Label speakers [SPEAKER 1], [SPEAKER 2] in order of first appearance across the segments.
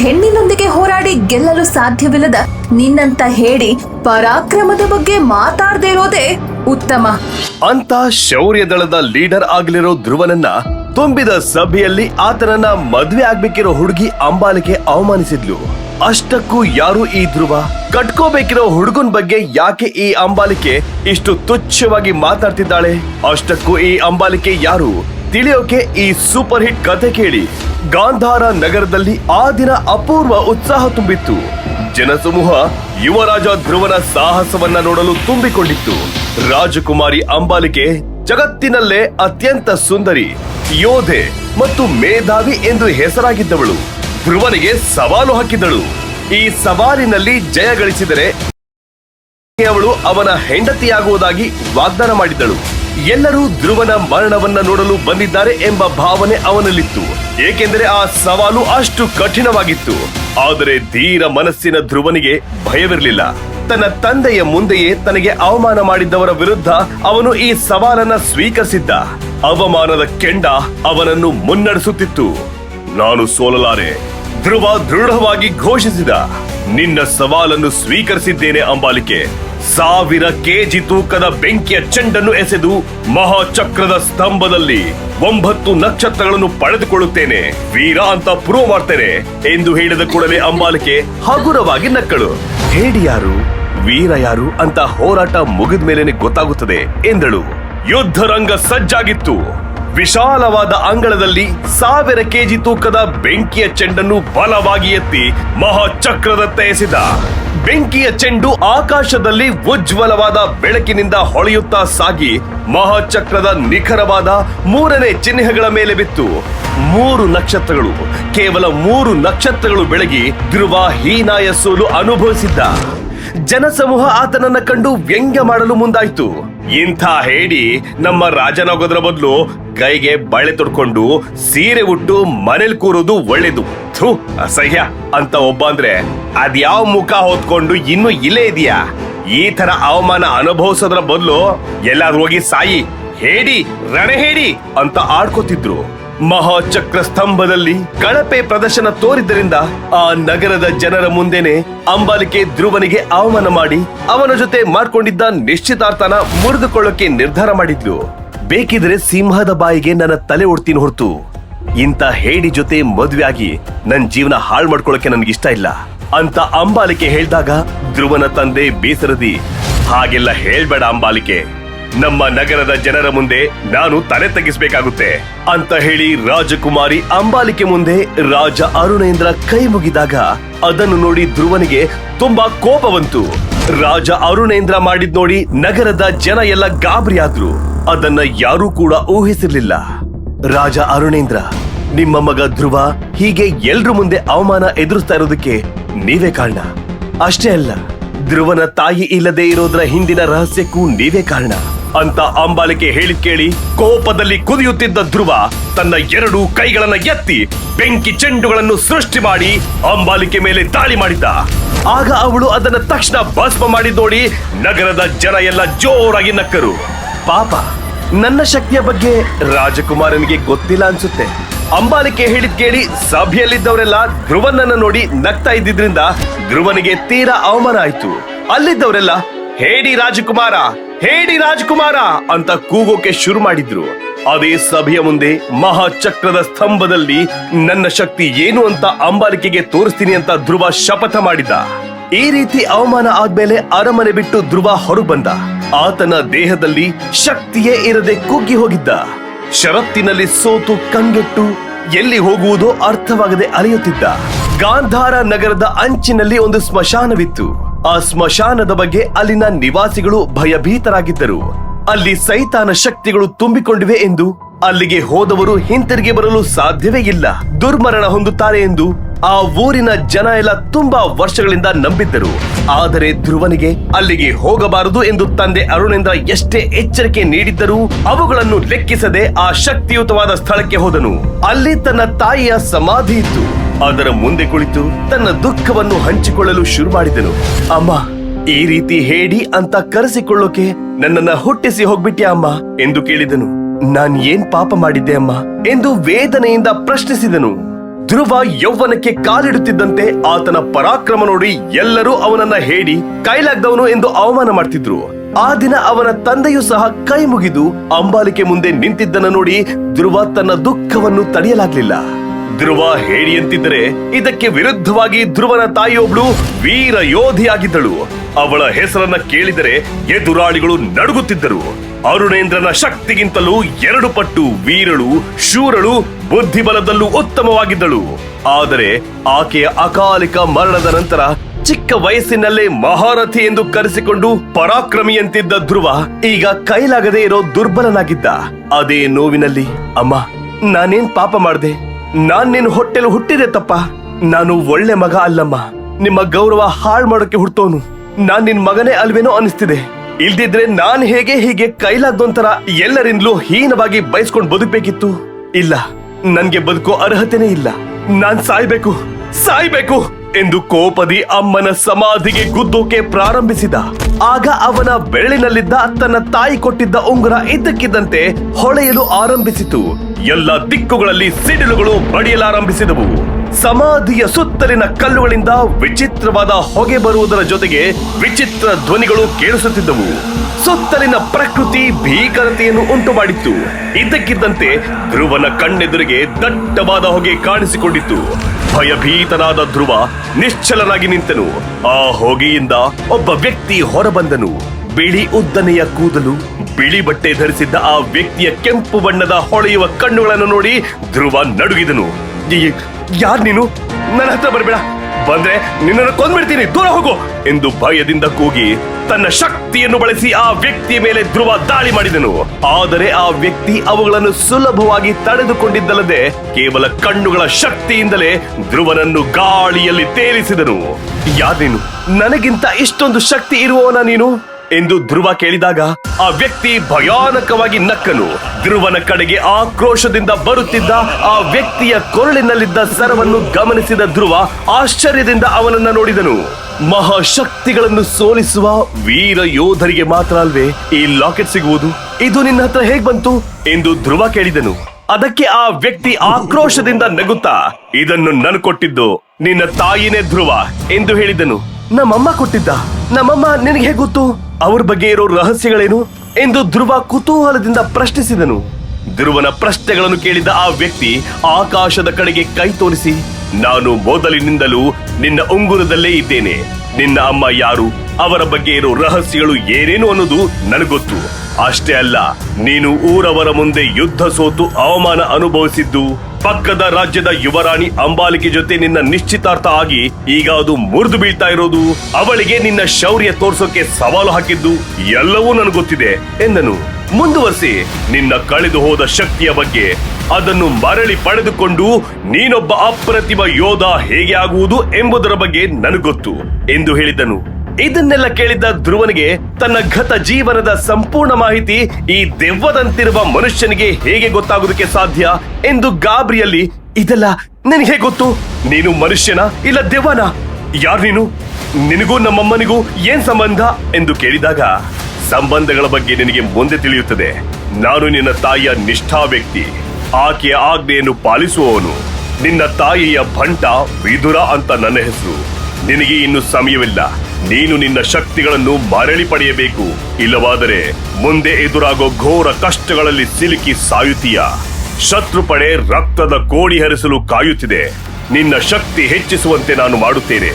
[SPEAKER 1] ಹೆಣ್ಣಿನೊಂದಿಗೆ ಹೋರಾಡಿ ಗೆಲ್ಲಲು ಸಾಧ್ಯವಿಲ್ಲದ ನಿನ್ನಂತ ಹೇಳಿ ಪರಾಕ್ರಮದ ಬಗ್ಗೆ ಮಾತಾಡದೇ ಇರೋದೇ ಉತ್ತಮ.
[SPEAKER 2] ಅಂತ ಶೌರ್ಯ ದಳದ ಲೀಡರ್ ಆಗಲಿರೋ ಧ್ರುವನನ್ನ ತುಂಬಿದ ಸಭೆಯಲ್ಲಿ ಆತನನ್ನ ಮದ್ವೆ ಆಗ್ಬೇಕಿರೋ ಹುಡುಗಿ ಅಂಬಾಲಿಕೆ ಅವಮಾನಿಸಿದ್ಲು. ಅಷ್ಟಕ್ಕೂ ಯಾರು ಈ ಧ್ರುವ? ಕಟ್ಕೋಬೇಕಿರೋ ಹುಡುಗನ್ ಬಗ್ಗೆ ಯಾಕೆ ಈ ಅಂಬಾಲಿಕೆ ಇಷ್ಟು ತುಚ್ಛವಾಗಿ ಮಾತಾಡ್ತಿದ್ದಾಳೆ? ಅಷ್ಟಕ್ಕೂ ಈ ಅಂಬಾಲಿಕೆ ಯಾರು? ತಿಳಿಯೋಕೆ ಈ ಸೂಪರ್ ಹಿಟ್ ಕಥೆ ಕೇಳಿ. ಗಾಂಧಾರ ನಗರದಲ್ಲಿ ಆ ದಿನ ಅಪೂರ್ವ ಉತ್ಸಾಹ ತುಂಬಿತ್ತು. ಜನಸಮೂಹ ಯುವರಾಜ ಧ್ರುವನ ಸಾಹಸವನ್ನ ನೋಡಲು ತುಂಬಿಕೊಂಡಿತ್ತು. ರಾಜಕುಮಾರಿ ಅಂಬಾಲಿಕೆ ಜಗತ್ತಿನಲ್ಲೇ ಅತ್ಯಂತ ಸುಂದರಿ, ಯೋಧೆ ಮತ್ತು ಮೇಧಾವಿ ಎಂದು ಹೆಸರಾಗಿದ್ದವಳು. ಧ್ರುವನಿಗೆ ಸವಾಲು ಹಾಕಿದ್ದಳು. ಈ ಸವಾಲಿನಲ್ಲಿ ಜಯ ಗಳಿಸಿದರೆ ಅವಳು ಅವನ ಹೆಂಡತಿಯಾಗುವುದಾಗಿ ವಾಗ್ದಾನ ಮಾಡಿದ್ದಳು. ಎಲ್ಲರೂ ಧ್ರುವನ ಮರಣವನ್ನ ನೋಡಲು ಬಂದಿದ್ದಾರೆ ಎಂಬ ಭಾವನೆ ಅವನಲ್ಲಿತ್ತು. ಏಕೆಂದರೆ ಆ ಸವಾಲು ಅಷ್ಟು ಕಠಿಣವಾಗಿತ್ತು. ಆದರೆ ಧೀರ ಮನಸ್ಸಿನ ಧ್ರುವನಿಗೆ ಭಯವಿರಲಿಲ್ಲ. ತನ್ನ ತಂದೆಯ ಮುಂದೆಯೇ ತನಗೆ ಅವಮಾನ ಮಾಡಿದ್ದವರ ವಿರುದ್ಧ ಅವನು ಈ ಸವಾಲನ್ನ ಸ್ವೀಕರಿಸಿದ್ದ. ಅವಮಾನದ ಕೆಂಡ ಅವನನ್ನು ಮುನ್ನಡೆಸುತ್ತಿತ್ತು. ನಾನು ಸೋಲಲಾರೆ, ಧ್ರುವ ದೃಢವಾಗಿ ಘೋಷಿಸಿದ, ನಿನ್ನ ಸವಾಲನ್ನು ಸ್ವೀಕರಿಸಿದ್ದೇನೆ ಅಂಬಾಲಿಕೆ. ಸಾವಿರ ಕೆಜಿ ತೂಕದ ಬೆಂಕಿಯ ಚೆಂಡನ್ನು ಎಸೆದು ಮಹಾಚಕ್ರದ ಸ್ತಂಭದಲ್ಲಿ ಒಂಬತ್ತು ನಕ್ಷತ್ರಗಳನ್ನು ಪಡೆದುಕೊಳ್ಳುತ್ತೇನೆ. ವೀರ ಅಂತ ಪ್ರೂವ್ ಮಾಡ್ತೇನೆ ಎಂದು ಹೇಳಿದ ಕೂಡಲೇ ಅಂಬಾಲಿಕೆ ಹಗುರವಾಗಿ ನಕ್ಕಳು. ಹೇಳಿ ಯಾರು ವೀರ ಯಾರು ಅಂತ ಹೋರಾಟ ಮುಗಿದ ಮೇಲೇನೆ ಗೊತ್ತಾಗುತ್ತದೆ ಎಂದಳು. ಯುದ್ಧರಂಗ ಸಜ್ಜಾಗಿತ್ತು. ವಿಶಾಲವಾದ ಅಂಗಳದಲ್ಲಿ ಸಾವಿರ ಕೆಜಿ ತೂಕದ ಬೆಂಕಿಯ ಚೆಂಡನ್ನು ಬಲವಾಗಿ ಎತ್ತಿ ಮಹಾಚಕ್ರದತ್ತ ಎಸೆದ ಬೆಂಕಿಯ ಚೆಂಡು ಆಕಾಶದಲ್ಲಿ ಉಜ್ವಲವಾದ ಬೆಳಕಿನಿಂದ ಹೊಳೆಯುತ್ತಾ ಸಾಗಿ ಮಹಾಚಕ್ರದ ನಿಖರವಾದ ಮೂರನೇ ಚಿಹ್ನೆಗಳ ಮೇಲೆ ಬಿತ್ತು. ಮೂರು ನಕ್ಷತ್ರಗಳು, ಕೇವಲ ಮೂರು ನಕ್ಷತ್ರಗಳು ಬೆಳಗಿ ಧ್ರುವ ಹೀನಾಯ ಸೋಲು ಅನುಭವಿಸಿದ್ದ. ಜನಸಮೂಹ ಆತನನ್ನ ಕಂಡು ವ್ಯಂಗ್ಯ ಮಾಡಲು ಮುಂದಾಯ್ತು. ಇಂಥ ಹೇಡಿ ನಮ್ಮ ರಾಜನಾಗೋದ್ರ ಬದಲು ಕೈಗೆ ಬಳೆ ತೊಡ್ಕೊಂಡು ಸೀರೆ ಉಟ್ಟು ಮನೇಲಿ ಕೂರೋದು ಒಳ್ಳೇದು. ಥೂ, ಅಸಹ್ಯ. ಅಂತ ಒಬ್ಬ ಅಂದ್ರೆ, ಅದ್ಯಾವ ಮುಖ ಹೊತ್ಕೊಂಡು ಇನ್ನು ಇಲ್ಲೇ ಇದೆಯಾ? ಈ ತರ ಅವಮಾನ ಅನುಭವಿಸೋದ್ರ ಬದಲು ಎಲ್ಲಾದ್ರೂ ಹೋಗಿ ಸಾಯಿ. ಹೇಡಿ, ರಣಹೇಡಿ ಅಂತ ಆಡ್ಕೋತಿದ್ರು. ಮಹಾಚಕ್ರ ಸ್ತಂಭದಲ್ಲಿ ಕಳಪೆ ಪ್ರದರ್ಶನ ತೋರಿದ್ದರಿಂದ ಆ ನಗರದ ಜನರ ಮುಂದೆನೆ ಅಂಬಾಲಿಕೆ ಧ್ರುವನಿಗೆ ಅವಮಾನ ಮಾಡಿ ಅವನ ಜೊತೆ ಮಾಡ್ಕೊಂಡಿದ್ದ ನಿಶ್ಚಿತಾರ್ಥನ ಮುರಿದುಕೊಳ್ಳೋಕೆ ನಿರ್ಧಾರ ಮಾಡಿದ್ಲು. ಬೇಕಿದ್ರೆ ಸಿಂಹದ ಬಾಯಿಗೆ ನನ್ನ ತಲೆ ಒಡ್ತೀನಿ ಹೊರತು. ಇಂಥ ಹೇಡಿ ಜೊತೆ ಮದುವೆ ಆಗಿ ನನ್ನ ಜೀವನ ಹಾಳು ಮಾಡ್ಕೊಳ್ಳೋಕೆ ಇಷ್ಟ ಇಲ್ಲ. ಅಂತ ಅಂಬಾಲಿಕೆ ಹೇಳಿದಾಗ ಧ್ರುವನ ತಂದೆ ಬೇಸರದಿ, ಹಾಗೆಲ್ಲ ಹೇಳ್ಬೇಡ ಅಂಬಾಲಿಕೆ. ನಮ್ಮ ನಗರದ ಜನರ ಮುಂದೆ ನಾನು ತಲೆ ತಗ್ಗಿಸಬೇಕಾಗುತ್ತೆ ಅಂತ ಹೇಳಿ ರಾಜಕುಮಾರಿ ಅಂಬಾಲಿಕೆ ಮುಂದೆ ರಾಜ ಅರುಣೇಂದ್ರ ಕೈ ಮುಗಿದಾಗ ಅದನ್ನು ನೋಡಿ ಧ್ರುವನಿಗೆ ತುಂಬಾ ಕೋಪ ಬಂತು. ರಾಜ ಅರುಣೇಂದ್ರ ಮಾಡಿದ್ ನೋಡಿ ನಗರದ ಜನ ಎಲ್ಲ ಗಾಬರಿಯಾದ್ರು ಅದನ್ನ ಯಾರೂ ಕೂಡ ಊಹಿಸಿರ್ಲಿಲ್ಲ. ರಾಜ ಅರುಣೇಂದ್ರ, ನಿಮ್ಮ ಮಗ ಧ್ರುವ ಹೀಗೆ ಎಲ್ರ ಮುಂದೆ ಅವಮಾನ ಎದುರಿಸ್ತಾ ಇರೋದಕ್ಕೆ ನೀವೇ ಕಾರಣ? ಅಷ್ಟೇ ಅಲ್ಲ, ಧ್ರುವನ ತಾಯಿ ಇಲ್ಲದೆ ಇರೋದ್ರ ಹಿಂದಿನ ರಹಸ್ಯಕ್ಕೂ ನೀವೇ ಕಾರಣ. ಅಂತ ಅಂಬಾಲಿಕೆ ಹೇಳಿ ಕೇಳಿ ಕೋಪದಲ್ಲಿ ಕುದಿಯುತ್ತಿದ್ದ ಧ್ರುವ ತನ್ನ ಎರಡು ಕೈಗಳನ್ನ ಎತ್ತಿ ಬೆಂಕಿ ಚೆಂಡುಗಳನ್ನು ಸೃಷ್ಟಿ ಮಾಡಿ ಅಂಬಾಲಿಕೆ ಮೇಲೆ ದಾಳಿ ಮಾಡಿದ್ದ. ಆಗ ಅವಳು ಅದನ್ನ ತಕ್ಷಣ ಭಸ್ಮ ಮಾಡಿ ನೋಡಿ ನಗರದ ಜನ ಎಲ್ಲ ಜೋರಾಗಿ ನಕ್ಕರು. ಪಾಪ, ನನ್ನ ಶಕ್ತಿಯ ಬಗ್ಗೆ ರಾಜಕುಮಾರನಿಗೆ ಗೊತ್ತಿಲ್ಲ ಅನ್ಸುತ್ತೆ. ಅಂಬಾಲಿಕೆ ಹೇಳಿದ್ ಕೇಳಿ ಸಭೆಯಲ್ಲಿದ್ದವರೆಲ್ಲ ಧ್ರುವನನ್ನ ನೋಡಿ ನಗ್ತಾ ಇದ್ದಿದ್ರಿಂದ ಧ್ರುವನಿಗೆ ತೀರಾ ಅವಮಾನ ಆಯ್ತು. ಅಲ್ಲಿದ್ದವರೆಲ್ಲ, ಹೇಡಿ ರಾಜಕುಮಾರ ಹೇಡಿ ರಾಜಕುಮಾರ ಅಂತ ಕೂಗೋಕೆ ಶುರು ಮಾಡಿದ್ರು. ಅದೇ ಸಭೆಯ ಮುಂದೆ ಮಹಾಚಕ್ರದ ಸ್ತಂಭದಲ್ಲಿ ನನ್ನ ಶಕ್ತಿ ಏನು ಅಂತ ಅಂಬಾಲಿಕೆಗೆ ತೋರಿಸ್ತೀನಿ ಅಂತ ಧ್ರುವ ಶಪಥ ಮಾಡಿದ್ದ ಈ ರೀತಿ ಅವಮಾನ ಆದ್ಮೇಲೆ ಅರಮನೆ ಬಿಟ್ಟು ಧ್ರುವ ಹೊರಗೆ ಬಂದ ಆತನ ದೇಹದಲ್ಲಿ ಶಕ್ತಿಯೇ ಇರದೆ ಕುಗ್ಗಿ ಹೋಗಿದ್ದ. ಷರತ್ತಿನಲ್ಲಿ ಸೋತು ಕಂಗೆಟ್ಟು ಎಲ್ಲಿ ಹೋಗುವುದೋ ಅರ್ಥವಾಗದೆ ಅಲೆಯುತ್ತಿದ್ದ. ಗಾಂಧಾರ ನಗರದ ಅಂಚಿನಲ್ಲಿ ಒಂದು ಸ್ಮಶಾನವಿತ್ತು. ಆ ಸ್ಮಶಾನದ ಬಗ್ಗೆ ಅಲ್ಲಿನ ನಿವಾಸಿಗಳು ಭಯಭೀತರಾಗಿದ್ದರು. ಅಲ್ಲಿ ಸೈತಾನ ಶಕ್ತಿಗಳು ತುಂಬಿಕೊಂಡಿವೆ ಎಂದು ಅಲ್ಲಿಗೆ ಹೋದವರು ಹಿಂತಿರುಗಿ ಬರಲು ಸಾಧ್ಯವೇ ಇಲ್ಲ. ದುರ್ಮರಣ ಹೊಂದುತ್ತಾರೆ ಎಂದು ಆ ಊರಿನ ಜನ ಎಲ್ಲ ತುಂಬಾ ವರ್ಷಗಳಿಂದ ನಂಬಿದ್ದರು. ಆದರೆ ಧ್ರುವನಿಗೆ ಅಲ್ಲಿಗೆ ಹೋಗಬಾರದು ಎಂದು ತಂದೆ ಅರುಣೇಂದ್ರ ಎಷ್ಟೇ ಎಚ್ಚರಿಕೆ ನೀಡಿದ್ದರೂ ಅವುಗಳನ್ನು ಲೆಕ್ಕಿಸದೆ ಆ ಶಕ್ತಿಯುತವಾದ ಸ್ಥಳಕ್ಕೆ ಹೋದನು. ಅಲ್ಲಿ ತನ್ನ ತಾಯಿಯ ಸಮಾಧಿ ಇತ್ತು. ಅದರ ಮುಂದೆ ಕುಳಿತು ತನ್ನ ದುಃಖವನ್ನು ಹಂಚಿಕೊಳ್ಳಲು ಶುರು ಮಾಡಿದನು ಅಮ್ಮ, ಈ ರೀತಿ ಹೇಡಿ ಅಂತ ಕರೆಸಿಕೊಳ್ಳೋಕೆ ನನ್ನನ್ನ ಹುಟ್ಟಿಸಿ ಹೋಗ್ಬಿಟ್ಯಾ ಅಮ್ಮ? ಎಂದು ಕೇಳಿದನು. ನಾನ್ ಏನ್ ಪಾಪ ಮಾಡಿದ್ದೆ ಅಮ್ಮ? ಎಂದು ವೇದನೆಯಿಂದ ಪ್ರಶ್ನಿಸಿದನು. ಧ್ರುವ ಯೌವನಕ್ಕೆ ಕಾಲಿಡುತ್ತಿದ್ದಂತೆ ಆತನ ಪರಾಕ್ರಮ ನೋಡಿ ಎಲ್ಲರೂ ಅವನನ್ನ ಹೇಳಿ ಕೈಲಾಗ್ದವನು ಎಂದು ಅವಮಾನ ಮಾಡ್ತಿದ್ರು. ಆ ದಿನ ಅವನ ತಂದೆಯೂ ಸಹ ಕೈ ಮುಗಿದು ಅಂಬಾಲಿಕೆ ಮುಂದೆ ನಿಂತಿದ್ದನ್ನು ನೋಡಿ ಧ್ರುವ ತನ್ನ ದುಃಖವನ್ನು ತಡೆಯಲಾಗ್ಲಿಲ್ಲ. ಧ್ರುವ ಹೇಳಿಯಂತಿದ್ದರೆ ಇದಕ್ಕೆ ವಿರುದ್ಧವಾಗಿ ಧ್ರುವನ ತಾಯಿಯೊಬ್ಳು ವೀರ ಯೋಧಿಯಾಗಿದ್ದಳು ಅವಳ ಹೆಸರನ್ನ ಕೇಳಿದರೆ ಎದುರಾಳಿಗಳು ನಡುಗುತ್ತಿದ್ದರು. ಅರುಣೇಂದ್ರನ ಶಕ್ತಿಗಿಂತಲೂ ಎರಡು ಪಟ್ಟು ವೀರಳು, ಶೂರಳು ಬುದ್ಧಿಬಲದಲ್ಲೂ ಉತ್ತಮವಾಗಿದ್ದಳು. ಆದರೆ ಆಕೆಯ ಅಕಾಲಿಕ ಮರಣದ ನಂತರ ಚಿಕ್ಕ ವಯಸ್ಸಿನಲ್ಲೇ ಮಹಾರಥಿ ಎಂದು ಕರೆಸಿಕೊಂಡು ಪರಾಕ್ರಮಿಯಂತಿದ್ದ ಧ್ರುವ ಈಗ ಕೈಲಾಗದೇ ಇರೋ ದುರ್ಬಲನಾಗಿದ್ದ. ಅದೇ ನೋವಿನಲ್ಲಿ, ಅಮ್ಮ, ನಾನೇನ್ ಪಾಪ ಮಾಡ್ದೆ? ನಾನ್ ನಿನ್ ಹೊಟ್ಟೆಲು ಹುಟ್ಟಿದೆ ತಪ್ಪ? ನಾನು ಒಳ್ಳೆ ಮಗ ಅಲ್ಲಮ್ಮ. ನಿಮ್ಮ ಗೌರವ ಹಾಳು ಮಾಡೋಕೆ ಹುಟ್ಟೋನು ನಾನ್ ನಿನ್ ಮಗನೇ ಅಲ್ವೇನೋ ಅನಿಸ್ತಿದೆ. ಇಲ್ದಿದ್ರೆ ನಾನ್ ಹೇಗೆ ಹೀಗೆ ಕೈಲಾದ್ದೊಂಥರ ಎಲ್ಲರಿಂದಲೂ ಹೀನವಾಗಿ ಬಯಸ್ಕೊಂಡ್ ಬದುಕಬೇಕಿತ್ತು? ಇಲ್ಲ. ನನ್ಗೆ ಬದುಕೋ ಅರ್ಹತೆನೇ ಇಲ್ಲ. ನಾನ್ ಸಾಯ್ಬೇಕು. ಸಾಯ್ಬೇಕು. ಎಂದು ಕೋಪದಿ ಅಮ್ಮನ ಸಮಾಧಿಗೆ ಗುದ್ದೋಕೆ ಪ್ರಾರಂಭಿಸಿದ. ಆಗ ಅವನ ಬೆರಳಿನಲ್ಲಿದ್ದ ತನ್ನ ತಾಯಿ ಕೊಟ್ಟಿದ್ದ ಉಂಗುರ ಇದ್ದಕ್ಕಿದ್ದಂತೆ ಹೊಳೆಯಲು ಆರಂಭಿಸಿತು. ಎಲ್ಲ ದಿಕ್ಕುಗಳಲ್ಲಿ ಸಿಡಿಲುಗಳು ಬಡಿಯಲಾರಂಭಿಸಿದವು. ಸಮಾಧಿಯ ಸುತ್ತಲಿನ ಕಲ್ಲುಗಳಿಂದ ವಿಚಿತ್ರವಾದ ಹೊಗೆ ಬರುವುದರ ಜೊತೆಗೆ ವಿಚಿತ್ರ ಧ್ವನಿಗಳು ಕೇಳಿಸುತ್ತಿದ್ದವು. ಸುತ್ತಲಿನ ಪ್ರಕೃತಿ ಭೀಕರತೆಯನ್ನು ಉಂಟು ಮಾಡಿತ್ತು ಇದ್ದಕ್ಕಿದ್ದಂತೆ ಧ್ರುವನ ಕಣ್ಣೆದುರಿಗೆ ದಟ್ಟವಾದ ಹೊಗೆ ಕಾಣಿಸಿಕೊಂಡಿತ್ತು. ಭಯಭೀತನಾದ ಧ್ರುವ ನಿಶ್ಚಲನಾಗಿ ನಿಂತನು. ಆ ಹೊಗೆಯಿಂದ ಒಬ್ಬ ವ್ಯಕ್ತಿ ಹೊರಬಂದನು. ಬಿಳಿ ಉದ್ದನೆಯ ಕೂದಲು, ಬಿಳಿ ಬಟ್ಟೆ ಧರಿಸಿದ್ದ ಆ ವ್ಯಕ್ತಿಯ ಕೆಂಪು ಬಣ್ಣದ ಹೊಳೆಯುವ ಕಣ್ಣುಗಳನ್ನು ನೋಡಿ ಧ್ರುವ ನಡುಗಿದನು. ಯಾರ್ ನೀನು? ನನ್ನ ಹತ್ರ ಬರಬೇಡ. ಬಂದ್ರೆ ನಿನ್ನನ್ನು ಕೊಂದ್ಬಿಡ್ತೀನಿ. ದೂರ ಹೋಗು ಎಂದು ಭಯದಿಂದ ಕೂಗಿ ತನ್ನ ಶಕ್ತಿಯನ್ನು ಬಳಸಿ ಆ ವ್ಯಕ್ತಿಯ ಮೇಲೆ ಧ್ರುವ ದಾಳಿ ಮಾಡಿದನು. ಆದರೆ ಆ ವ್ಯಕ್ತಿ ಅವುಗಳನ್ನು ಸುಲಭವಾಗಿ ತಡೆದುಕೊಂಡಿದ್ದಲ್ಲದೆ ಕೇವಲ ಕಣ್ಣುಗಳ ಶಕ್ತಿಯಿಂದಲೇ ಧ್ರುವನನ್ನು ಗಾಳಿಯಲ್ಲಿ ತೇಲಿಸಿದನು. ಯಾರೇನು ನನಗಿಂತ ಇಷ್ಟೊಂದು ಶಕ್ತಿ ಇರುವವನ ನೀನು? ಎಂದು ಧ್ರುವ ಕೇಳಿದಾಗ ಆ ವ್ಯಕ್ತಿ ಭಯಾನಕವಾಗಿ ನಕ್ಕನು. ಧ್ರುವನ ಕಡೆಗೆ ಆಕ್ರೋಶದಿಂದ ಬರುತ್ತಿದ್ದ ಆ ವ್ಯಕ್ತಿಯ ಕೊರಳಿನಲ್ಲಿದ್ದ ಸರವನ್ನು ಗಮನಿಸಿದ ಧ್ರುವ ಆಶ್ಚರ್ಯದಿಂದ ಅವನನ್ನ ನೋಡಿದನು. ಮಹಾಶಕ್ತಿಗಳನ್ನು ಸೋಲಿಸುವ ವೀರ ಯೋಧರಿಗೆ ಮಾತ್ರ ಅಲ್ವೇ ಈ ಲಾಕೆಟ್ ಸಿಗುವುದು? ಇದು ನಿನ್ನ ಹತ್ರ ಹೇಗ್ ಬಂತು? ಎಂದು ಧ್ರುವ ಕೇಳಿದನು. ಅದಕ್ಕೆ ಆ ವ್ಯಕ್ತಿ ಆಕ್ರೋಶದಿಂದ ನಗುತ್ತಾ, ಇದನ್ನು ನನ್ ಕೊಟ್ಟಿದ್ದು ನಿನ್ನ ತಾಯಿನೇ ಧ್ರುವ ಎಂದು ಹೇಳಿದನು. ನಮ್ಮಮ್ಮ ಕೊಟ್ಟಿದ್ದ. ನಮ್ಮಮ್ಮ ನಿನಗೆ ಹೇಗೆ ಗೊತ್ತು? ಅವ್ರ ಬಗ್ಗೆ ಇರೋ ರಹಸ್ಯಗಳೇನು? ಎಂದು ಧ್ರುವ ಕುತೂಹಲದಿಂದ ಪ್ರಶ್ನಿಸಿದನು. ಧ್ರುವನ ಪ್ರಶ್ನೆಗಳನ್ನು ಕೇಳಿದ ಆ ವ್ಯಕ್ತಿ ಆಕಾಶದ ಕಡೆಗೆ ಕೈ ತೋರಿಸಿ, ನಾನು ಮೊದಲಿನಿಂದಲೂ ನಿನ್ನ ಉಂಗುರದಲ್ಲೇ ಇದ್ದೇನೆ. ನಿನ್ನ ಅಮ್ಮ ಯಾರು? ಅವರ ಬಗ್ಗೆ ಇರೋ ರಹಸ್ಯಗಳು ಏನೇನು ಅನ್ನೋದು ನನಗೊತ್ತು ಅಷ್ಟೇ ಅಲ್ಲ, ನೀನು ಊರವರ ಮುಂದೆ ಯುದ್ಧ ಸೋತು ಅವಮಾನ ಅನುಭವಿಸಿದ್ದು ಪಕ್ಕದ ರಾಜ್ಯದ ಯುವರಾಣಿ ಅಂಬಾಲಿಕೆ ಜೊತೆ ನಿನ್ನ ನಿಶ್ಚಿತಾರ್ಥ ಆಗಿ ಈಗ ಅದು ಮುರಿದು ಬೀಳ್ತಾ ಇರೋದು. ಅವಳಿಗೆ ನಿನ್ನ ಶೌರ್ಯ ತೋರ್ಸೋಕೆ ಸವಾಲು ಹಾಕಿದ್ದು ಎಲ್ಲವೂ ನನಗೆ ಗೊತ್ತಿದೆ ಎಂದನು. ಮುಂದುವರಿಸಿ, ನಿನ್ನ ಕಳೆದು ಹೋದ ಶಕ್ತಿಯ ಬಗ್ಗೆ ಅದನ್ನು ಮರಳಿ ಪಡೆದುಕೊಂಡು ನೀನೊಬ್ಬ ಅಪ್ರತಿಮ ಯೋಧ ಹೇಗೆ ಆಗುವುದು ಎಂಬುದರ ಬಗ್ಗೆ ನನಗೊತ್ತು ಎಂದು ಹೇಳಿದನು. ಇದನ್ನೆಲ್ಲ ಕೇಳಿದ್ದ ಧ್ರುವನಿಗೆ ತನ್ನ ಗತ ಜೀವನದ ಸಂಪೂರ್ಣ ಮಾಹಿತಿ ಈ ದೆವ್ವದಂತಿರುವ ಮನುಷ್ಯನಿಗೆ ಹೇಗೆ ಗೊತ್ತಾಗೋದಕ್ಕೆ ಸಾಧ್ಯ ಎಂದು ಗಾಬರಿಯಲ್ಲಿ, ಇದೆಲ್ಲ ನಿನಗೆ ಗೊತ್ತು? ನೀನು ಮನುಷ್ಯನ ಇಲ್ಲ ದೆವ್ವನ? ಯಾರು ನೀನು? ನಿನಗೂ ನಮ್ಮಮ್ಮನಿಗೂ ಏನ್ ಸಂಬಂಧ? ಎಂದು ಕೇಳಿದಾಗ, ಸಂಬಂಧಗಳ ಬಗ್ಗೆ ನಿನಗೆ ಮುಂದೆ ತಿಳಿಯುತ್ತದೆ. ನಾನು ನಿನ್ನ ತಾಯಿಯ ನಿಷ್ಠಾ ವ್ಯಕ್ತಿ. ಆಕೆಯ ಆಜ್ಞೆಯನ್ನು ಪಾಲಿಸುವವನು. ನಿನ್ನ ತಾಯಿಯ ಭಂಟ ವಿದುರ ಅಂತ ನನ್ನ ಹೆಸರು. ನಿನಗೆ ಇನ್ನು ಸಮಯವಿಲ್ಲ. ನೀನು ನಿನ್ನ ಶಕ್ತಿಗಳನ್ನು ಮರಳಿ ಪಡೆಯಬೇಕು. ಇಲ್ಲವಾದರೆ ಮುಂದೆ ಎದುರಾಗೋ ಘೋರ ಕಷ್ಟಗಳಲ್ಲಿ ಸಿಲುಕಿ ಸಾಯುತ್ತೀಯ. ಶತ್ರು ಪಡೆ ರಕ್ತದ ಕೋಡಿ ಹರಿಸಲು ಕಾಯುತ್ತಿದೆ. ನಿನ್ನ ಶಕ್ತಿ ಹೆಚ್ಚಿಸುವಂತೆ ನಾನು ಮಾಡುತ್ತೇನೆ.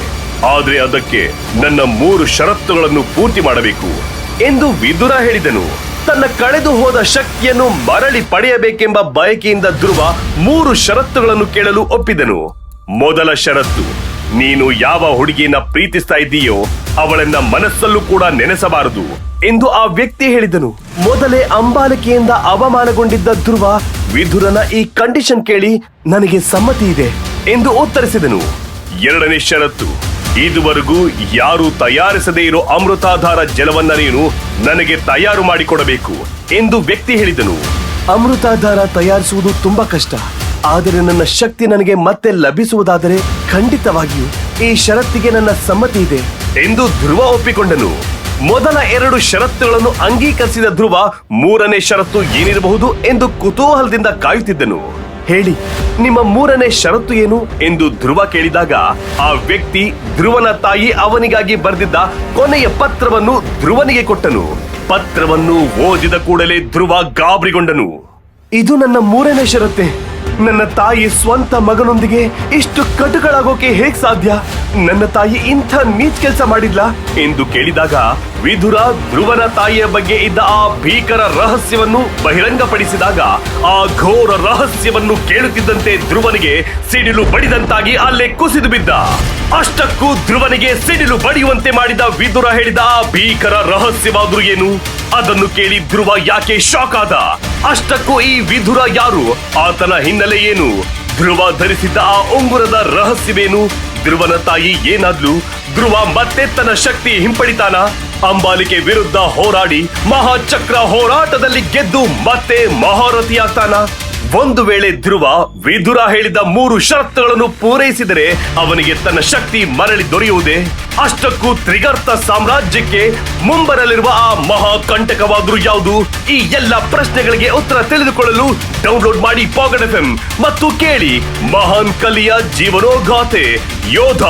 [SPEAKER 2] ಆದರೆ ಅದಕ್ಕೆ ನನ್ನ ಮೂರು ಷರತ್ತುಗಳನ್ನು ಪೂರ್ತಿ ಮಾಡಬೇಕು. ಎಂದು ವಿದುರ ಹೇಳಿದನು. ತನ್ನ ಕಳೆದು ಹೋದ ಶಕ್ತಿಯನ್ನು ಮರಳಿ ಪಡೆಯಬೇಕೆಂಬ ಬಯಕೆಯಿಂದ ಧ್ರುವ ಮೂರು ಷರತ್ತುಗಳನ್ನು ಕೇಳಲು ಒಪ್ಪಿದನು. ಮೊದಲ ಷರತ್ತು ನೀನು ಯಾವ ಹುಡುಗಿಯನ್ನ ಪ್ರೀತಿಸ್ತಾ ಇದ್ದೀಯೋ ಅವಳನ್ನ ಮನಸ್ಸಲ್ಲೂ ಕೂಡ ನೆನೆಸಬಾರದು ಎಂದು ಆ ವ್ಯಕ್ತಿ ಹೇಳಿದನು. ಮೊದಲೇ ಅಂಬಾಲಿಕೆಯಿಂದ ಅವಮಾನಗೊಂಡಿದ್ದ ಧ್ರುವ ವಿಧುರನ ಈ ಕಂಡೀಷನ್ ಕೇಳಿ ನನಗೆ ಸಮ್ಮತಿ ಇದೆ ಎಂದು ಉತ್ತರಿಸಿದನು. ಎರಡನೇ ಷರತ್ತು, ಇದುವರೆಗೂ ಯಾರು ತಯಾರಿಸದೇ ಇರೋ ಅಮೃತಾಧಾರ ಜಲವನ್ನ ನೀನು ನನಗೆ ತಯಾರು ಮಾಡಿಕೊಡಬೇಕು ಎಂದು ವ್ಯಕ್ತಿ ಹೇಳಿದನು. ಅಮೃತಾಧಾರ ತಯಾರಿಸುವುದು ತುಂಬಾ ಕಷ್ಟ. ಆದರೆ ನನ್ನ ಶಕ್ತಿ ನನಗೆ ಮತ್ತೆ ಲಭಿಸುವುದಾದರೆ ಖಂಡಿತವಾಗಿಯೂ ಈ ಷರತ್ತಿಗೆ ನನ್ನ ಸಮ್ಮತಿ ಇದೆ. ಎಂದು ಧ್ರುವ ಒಪ್ಪಿಕೊಂಡನು. ಮೊದಲ ಎರಡು ಷರತ್ತುಗಳನ್ನು ಅಂಗೀಕರಿಸಿದ ಧ್ರುವ ಮೂರನೇ ಷರತ್ತು ಏನಿರಬಹುದು ಎಂದು ಕುತೂಹಲದಿಂದ ಕಾಯುತ್ತಿದ್ದನು. ಹೇಳಿ ನಿಮ್ಮ ಮೂರನೇ ಷರತ್ತು ಏನು? ಎಂದು ಧ್ರುವ ಕೇಳಿದಾಗ ಆ ವ್ಯಕ್ತಿ ಧ್ರುವನ ತಾಯಿ ಅವನಿಗಾಗಿ ಬರೆದಿದ್ದ ಕೊನೆಯ ಪತ್ರವನ್ನು ಧ್ರುವನಿಗೆ ಕೊಟ್ಟನು. ಪತ್ರವನ್ನು ಓದಿದ ಕೂಡಲೇ ಧ್ರುವ ಗಾಬರಿಗೊಂಡನು. ಇದು ನನ್ನ ಮೂರನೇ ಷರತ್ತೆ. ನನ್ನ ತಾಯಿ ಸ್ವಂತ ಮಗನೊಂದಿಗೆ ಇಷ್ಟು ಕಟುಗಳಾಗೋಕೆ ಹೇಗ್ ಸಾಧ್ಯ? ನನ್ನ ತಾಯಿ ಇಂಥ ನೀಚ್ ಕೆಲಸ ಮಾಡಿದ್ಲ? ಎಂದು ಕೇಳಿದಾಗ ವಿಧುರ ಧ್ರುವನ ತಾಯಿಯ ಬಗ್ಗೆ ಇದ್ದ ಆ ಭೀಕರ ರಹಸ್ಯವನ್ನು ಬಹಿರಂಗಪಡಿಸಿದಾಗ ಆ ಘೋರ ರಹಸ್ಯವನ್ನು ಕೇಳುತ್ತಿದ್ದಂತೆ ಧ್ರುವನಿಗೆ ಸಿಡಿಲು ಬಡಿದಂತಾಗಿ ಅಲ್ಲೇ ಕುಸಿದು ಬಿದ್ದ. ಅಷ್ಟಕ್ಕೂ ಧ್ರುವನಿಗೆ ಸಿಡಿಲು ಬಡಿಯುವಂತೆ ಮಾಡಿದ ವಿಧುರ ಹೇಳಿದ ಆ ಭೀಕರ ರಹಸ್ಯವಾದರೂ ಏನು? ಅದನ್ನು ಕೇಳಿ ಧ್ರುವ ಯಾಕೆ ಶಾಕ್ ಆದ? ಅಷ್ಟಕ್ಕೂ ಈ ವಿಧುರ ಯಾರು? ಆತನ ಹಿನ್ನೆಲೆ ಏನು? ಧ್ರುವ ಧರಿಸಿದ್ದ ಆ ಉಂಗುರದ ರಹಸ್ಯವೇನು? ಧ್ರುವನ ತಾಯಿ ಏನಾದ್ಲು? ಧ್ರುವ ಮತ್ತೆ ತನ್ನ ಶಕ್ತಿ ಹಿಂಪಡಿತಾನ? ಅಂಬಾಲಿಕೆ ವಿರುದ್ಧ ಹೋರಾಡಿ ಮಹಾಚಕ್ರ ಹೋರಾಟದಲ್ಲಿ ಗೆದ್ದು ಮತ್ತೆ ಮಹಾರಥಿಯಾಗ್ತಾನ? ಒಂದು ವೇಳೆ ಧ್ರುವ ವಿಧುರ ಹೇಳಿದ ಮೂರು ಷರತ್ತುಗಳನ್ನು ಪೂರೈಸಿದರೆ ಅವನಿಗೆ ತನ್ನ ಶಕ್ತಿ ಮರಳಿ ದೊರೆಯುವುದೇ? ಅಷ್ಟಕ್ಕೂ ತ್ರಿಗರ್ತ ಸಾಮ್ರಾಜ್ಯಕ್ಕೆ ಮುಂಬರಲಿರುವ ಆ ಮಹಾ ಕಂಟಕವಾದರೂ ಯಾವುದು? ಈ ಎಲ್ಲ ಪ್ರಶ್ನೆಗಳಿಗೆ ಉತ್ತರ ತಿಳಿದುಕೊಳ್ಳಲು ಡೌನ್ಲೋಡ್ ಮಾಡಿ ಪಾಕೆಟ್ ಎಫ್ ಮತ್ತು ಕೇಳಿ ಮಹಾನ್ ಕಲಿಯ ಜೀವನೋಗಾಥೆ ಯೋಧ.